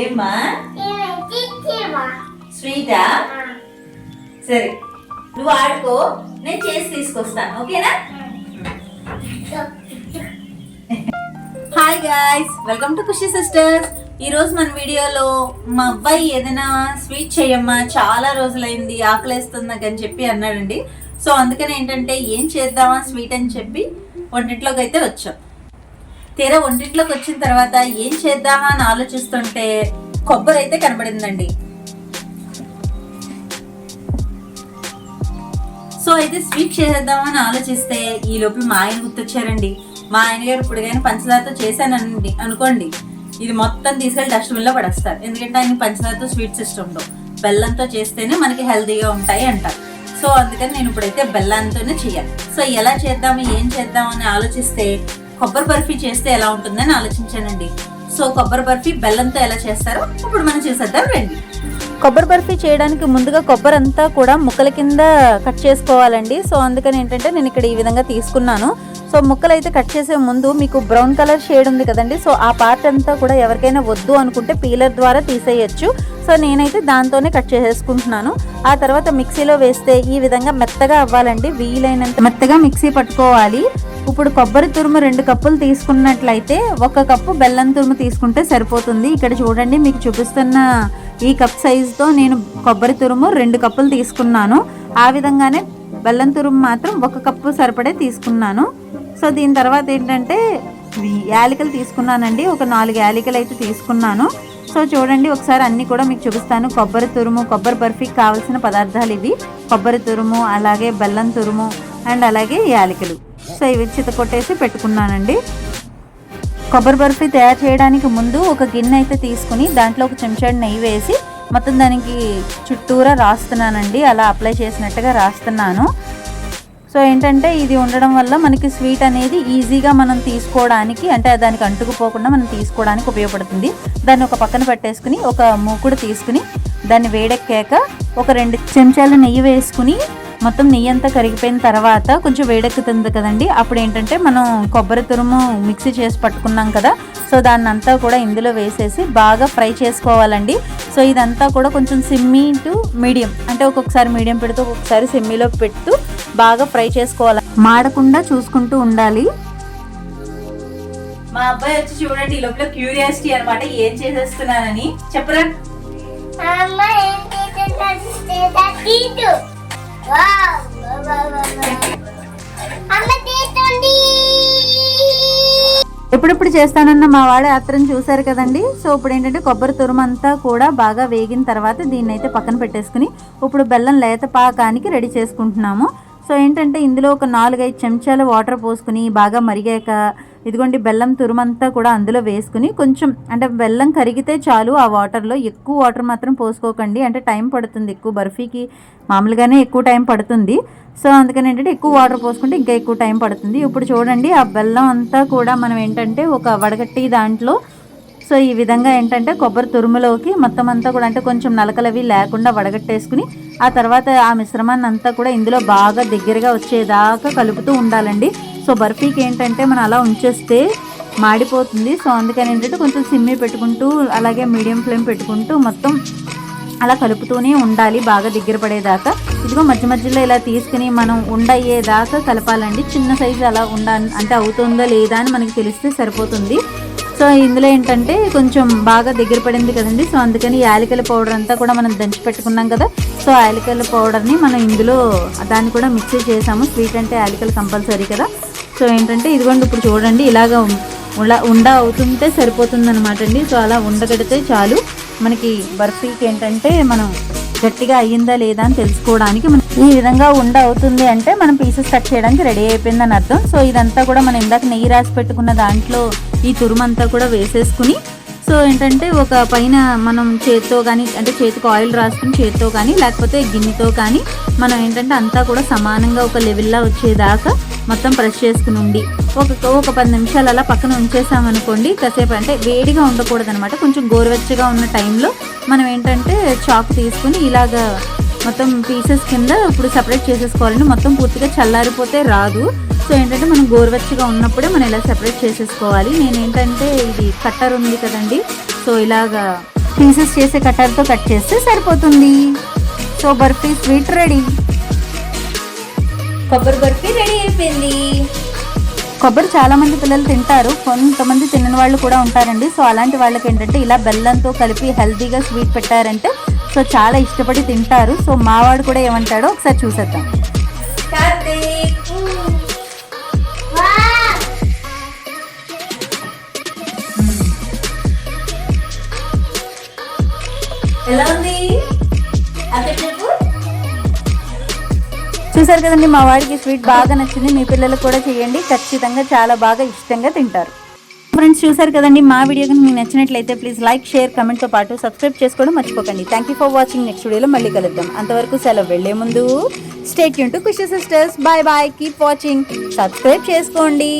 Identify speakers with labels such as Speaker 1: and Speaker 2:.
Speaker 1: ఏమ్మా? స్వీటా? సరే నువ్వు ఆడుకో నేను చేసి తీసుకొస్తాను ఓకేనా? Hi guys welcome to Khushi sisters ఈరోజు మన వీడియోలో మా అబ్బాయి ఏదైనా స్వీట్ చేయమ్మా చాలా రోజులైంది ఆకలేస్తుంది నాకు అని చెప్పి అన్నాడండి. సో అందుకని ఏంటంటే ఏం చేద్దామా స్వీట్ అని చెప్పి వంటింట్లోకి అయితే వచ్చాం. తీరా వంటింట్లోకి వచ్చిన తర్వాత ఏం చేద్దామా అని ఆలోచిస్తుంటే కొబ్బరి అయితే కనబడిందండి. సో అయితే స్వీట్ చేసేద్దామని ఆలోచిస్తే ఈ లోపల మా ఆయన గుర్తొచ్చారండి. మా ఆయన గారు ఇప్పుడు కానీ పంచదారతో చేశానండి అనుకోండి. ఇది మొత్తం తీసుకెళ్ళి డస్ట్బిన్లో పడేస్తారు. ఎందుకంటే ఆయన పంచదారతో స్వీట్స్ ఇష్టం ఉండవు బెల్లంతో చేస్తేనే మనకి హెల్తీగా ఉంటాయి అంటారు. సో అందుకని నేను ఇప్పుడైతే బెల్లంతోనే చేయాలి. సో ఎలా చేద్దాము ఏం చేద్దామని ఆలోచిస్తే కొబ్బరి బర్ఫీ చేస్తే ఎలా ఉంటుందని ఆలోచించానండి. సో కొబ్బరి బర్ఫీ బెల్లంతో ఎలా చేస్తారో ఇప్పుడు మనం చేసేద్దాం రండి.
Speaker 2: కొబ్బరి బర్ఫీ చేయడానికి ముందుగా కొబ్బరి అంతా కూడా ముక్కల కింద కట్ చేసుకోవాలండి. సో అందుకని ఏంటంటే నేను ఇక్కడ ఈ విధంగా తీసుకున్నాను. సో ముక్కలు అయితే కట్ చేసే ముందు మీకు బ్రౌన్ కలర్ షేడ్ ఉంది కదండి. సో ఆ పార్ట్ అంతా కూడా ఎవరికైనా వద్దు అనుకుంటే పీలర్ ద్వారా తీసేయచ్చు. సో నేనైతే దాంతోనే కట్ చేసేసుకుంటున్నాను. ఆ తర్వాత మిక్సీలో వేస్తే ఈ విధంగా మెత్తగా అవ్వాలండి. వీలైనంత మెత్తగా మిక్సీ పట్టుకోవాలి. ఇప్పుడు కొబ్బరి తురుము రెండు కప్పులు తీసుకున్నట్లయితే ఒక కప్పు బెల్లం తురుము తీసుకుంటే సరిపోతుంది. ఇక్కడ చూడండి మీకు చూపిస్తున్న ఈ కప్ సైజుతో నేను కొబ్బరి తురుము రెండు కప్పులు తీసుకున్నాను. ఆ విధంగానే బెల్లం తురుము మాత్రం ఒక కప్పు సరిపడే తీసుకున్నాను. సో దీని తర్వాత ఏంటంటే యాలికలు యాలకులు తీసుకున్నానండి. ఒక నాలుగు యాలికలు అయితే తీసుకున్నాను. సో చూడండి ఒకసారి అన్నీ కూడా మీకు చూపిస్తాను. కొబ్బరి తురుము కొబ్బరి బర్ఫీకి కావాల్సిన పదార్థాలు ఇవి. కొబ్బరి తురుము అలాగే బెల్లం తురుము అండ్ అలాగే యాలకులు. సో ఇవి చిత కొట్టేసి పెట్టుకున్నానండి. కొబ్బరి బర్ఫీ తయారు చేయడానికి ముందు ఒక గిన్నె అయితే తీసుకుని దాంట్లో ఒక చెంచాడు నెయ్యి వేసి మొత్తం దానికి చుట్టూరా రాస్తున్నానండి. అలా అప్లై చేసినట్టుగా రాస్తున్నాను. సో ఏంటంటే ఇది ఉండడం వల్ల మనకి స్వీట్ అనేది ఈజీగా మనం తీసుకోవడానికి అంటే దానికి అంటుకుపోకుండా మనం తీసుకోవడానికి ఉపయోగపడుతుంది. దాన్ని ఒక పక్కన పెట్టేసుకుని ఒక మూకుడు తీసుకుని దాన్ని వేడెక్కాక ఒక రెండు చెంచాలు నెయ్యి వేసుకుని మొత్తం నెయ్యి అంతా కరిగిపోయిన తర్వాత కొంచెం వేడెక్కుతుంది కదండి. అప్పుడు ఏంటంటే మనం కొబ్బరి తురుము మిక్సీ చేసి పట్టుకున్నాం కదా సో దాన్ని అంతా కూడా ఇందులో వేసేసి బాగా ఫ్రై చేసుకోవాలండి. సో ఇదంతా కూడా కొంచెం సిమ్మీ టు మీడియం అంటే ఒక్కొక్కసారి మీడియం పెడుతూ ఒక్కొక్కసారి సిమ్మీలో పెడుతూ బాగా ఫ్రై చేసుకోవాలి. మాడకుండా చూసుకుంటూ ఉండాలి.
Speaker 1: మా అబ్బాయి వచ్చి చూడండి ఈ లోపల క్యూరియాసిటీ అన్నమాట ఏం చేసేస్తున్నానని చెప్పరా?
Speaker 3: అమ్మ
Speaker 2: ఎప్పుడెప్పుడు చేస్తానన్న మా వాడే ఆత్రం చూశారు కదండి. సో ఇప్పుడు ఏంటంటే కొబ్బరి తురుమంతా కూడా బాగా వేగిన తర్వాత దీన్ని అయితే పక్కన పెట్టేసుకుని ఇప్పుడు బెల్లం లేత పాకానికి రెడీ చేసుకుంటున్నాము. సో ఏంటంటే ఇందులో ఒక నాలుగైదు చెంచాలు వాటర్ పోసుకుని బాగా మరిగాక ఇదిగోండి బెల్లం తురుమంతా కూడా అందులో వేసుకుని కొంచెం అంటే బెల్లం కరిగితే చాలు ఆ వాటర్లో. ఎక్కువ వాటర్ మాత్రం పోసుకోకండి. అంటే టైం పడుతుంది ఎక్కువ బర్ఫీకి. మామూలుగానే ఎక్కువ టైం పడుతుంది. సో అందుకని ఏంటంటే ఎక్కువ వాటర్ పోసుకుంటే ఇంకా ఎక్కువ టైం పడుతుంది. ఇప్పుడు చూడండి ఆ బెల్లం అంతా కూడా మనం ఏంటంటే ఒక వడగట్టి దాంట్లో. సో ఈ విధంగా ఏంటంటే కొబ్బరి తురుములోకి మొత్తం అంతా కూడా అంటే కొంచెం నలకలవి లేకుండా వడగట్టేసుకుని ఆ తర్వాత ఆ మిశ్రమాన్ని అంతా కూడా ఇందులో బాగా దగ్గరగా వచ్చేదాకా కలుపుతూ ఉండాలండి. సో బర్ఫీకి ఏంటంటే మనం అలా ఉంచేస్తే మాడిపోతుంది. సో అందుకని ఏంటంటే కొంచెం సిమ్మి పెట్టుకుంటూ అలాగే మీడియం ఫ్లేమ్ పెట్టుకుంటూ మొత్తం అలా కలుపుతూనే ఉండాలి బాగా దగ్గర పడేదాకా. ఇదిగో మధ్య మధ్యలో ఇలా తీసుకుని మనం ఉండయ్యేదాకా కలపాలండి. చిన్న సైజు అలా ఉండ అంటే అవుతుందో లేదా అని మనకి తెలిస్తే సరిపోతుంది. సో ఇందులో ఏంటంటే కొంచెం బాగా దగ్గర పడింది కదండి. సో అందుకని యాలకల పౌడర్ అంతా కూడా మనం దంచి పెట్టుకున్నాం కదా. సో యాలకల పౌడర్ని మనం ఇందులో దాన్ని కూడా మిక్సీ చేసాము. స్వీట్ అంటే యాలకలు కంపల్సరీ కదా. సో ఏంటంటే ఇదిగోండి ఇప్పుడు చూడండి ఇలాగ ఉండ ఉండ అవుతుంటే సరిపోతుంది అండి. సో అలా ఉండగడితే చాలు. మనకి బర్ఫీకి ఏంటంటే మనం గట్టిగా అయ్యిందా లేదా అని తెలుసుకోవడానికి మనం ఈ విధంగా ఉండ అవుతుంది అంటే మనం పీసెస్ కట్ చేయడానికి రెడీ అయిపోయిందని అర్థం. సో ఇదంతా కూడా మనం ఇందాక నెయ్యి రాసి పెట్టుకున్న దాంట్లో ఈ తురుమంతా కూడా వేసేసుకుని సో ఏంటంటే ఒక పైన మనం చేతితో కానీ అంటే చేతికి ఆయిల్ రాసుకుని చేత్తో కానీ లేకపోతే గిన్నెతో కానీ మనం ఏంటంటే అంతా కూడా సమానంగా ఒక లెవెల్లా వచ్చేదాకా మొత్తం ప్రెస్ చేసుకుని ఉండి ఒక ఒక పది నిమిషాలు అలా పక్కన ఉంచేసామనుకోండి కాసేపు అంటే వేడిగా ఉండకూడదు అనమాట కొంచెం గోరువెచ్చగా ఉన్న టైంలో మనం ఏంటంటే చాక్ తీసుకుని ఇలాగా మొత్తం పీసెస్ కింద ఇప్పుడు సపరేట్ చేసేసుకోవాలండి. మొత్తం పూర్తిగా చల్లారిపోతే రాదు. సో ఏంటంటే మనం గోరువెచ్చగా ఉన్నప్పుడే మనం ఇలా సెపరేట్ చేసేసుకోవాలి. నేను ఏంటంటే ఇది కట్టర్ ఉంది కదండి. సో ఇలాగా పీసెస్ చేసే కట్టర్తో కట్ చేస్తే సరిపోతుంది. So barfi sweet ready.
Speaker 1: కొబ్బరి బర్ఫీ రెడీ అయిపోయింది.
Speaker 2: కొబ్బరి చాలా మంది పిల్లలు తింటారు. కొంతమంది తినని వాళ్ళు కూడా ఉంటారండి. సో అలాంటి వాళ్ళకి ఏంటంటే ఇలా బెల్లంతో కలిపి హెల్తీగా స్వీట్ పెట్టారంటే సో చాలా ఇష్టపడి తింటారు. సో మావాడు కూడా ఏమంటాడో ఒకసారి చూసేద్దాం. చూసారు కదండి మా వాడికి స్వీట్ బాగా నచ్చింది. మీ పిల్లలకు కూడా చేయండి. ఖచ్చితంగా చాలా బాగా ఇష్టంగా తింటారు. ఫ్రెండ్స్ చూసారు కదండి మా వీడియో కనుక మీకు నచ్చినట్లయితే ప్లీజ్ లైక్ షేర్ కమెంట్తో పాటు సబ్స్క్రైబ్ చేసుకోవడం మర్చిపోకండి. Thank you for watching next వీడియోలో మళ్ళీ కలుద్దాం. అంతవరకు సెలవు వెళ్ళే ముందు stay Yoon to Khushi sisters bye bye keep watching subscribe చేసుకోండి.